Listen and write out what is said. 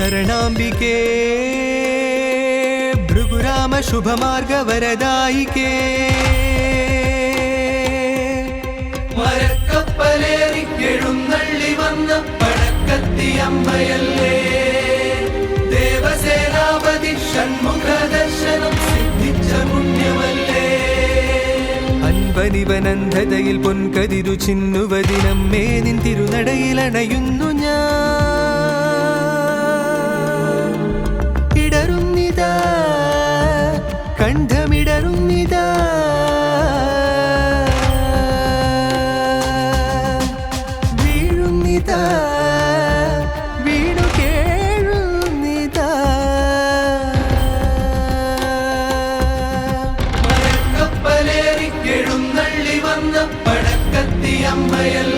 ശരണാംബികേ. ഭൃഗുരാമ ശുഭമാർഗവരദായികേ മരക്കപ്പലേറിക്കെഴുന്നള്ളി വന്ന പടക്കത്തിയമ്മയല്ലേ ദേവസേനാപതി ഷൺമുഖ ദർശനം സിദ്ധിച്ച പുണ്യമല്ലേ. അൻപനിവനന്ധതയിൽ പൊൻകതിരു ചിന്നുവതിനമ്മേ നിൻ തിരുനടയിലണയുന്നു ഞാൻ കണ്ഠമിടറുന്നിതാ വീഴുന്നിതാ വീണു വന്ന പടക്കത്തി അമ്മയല്ല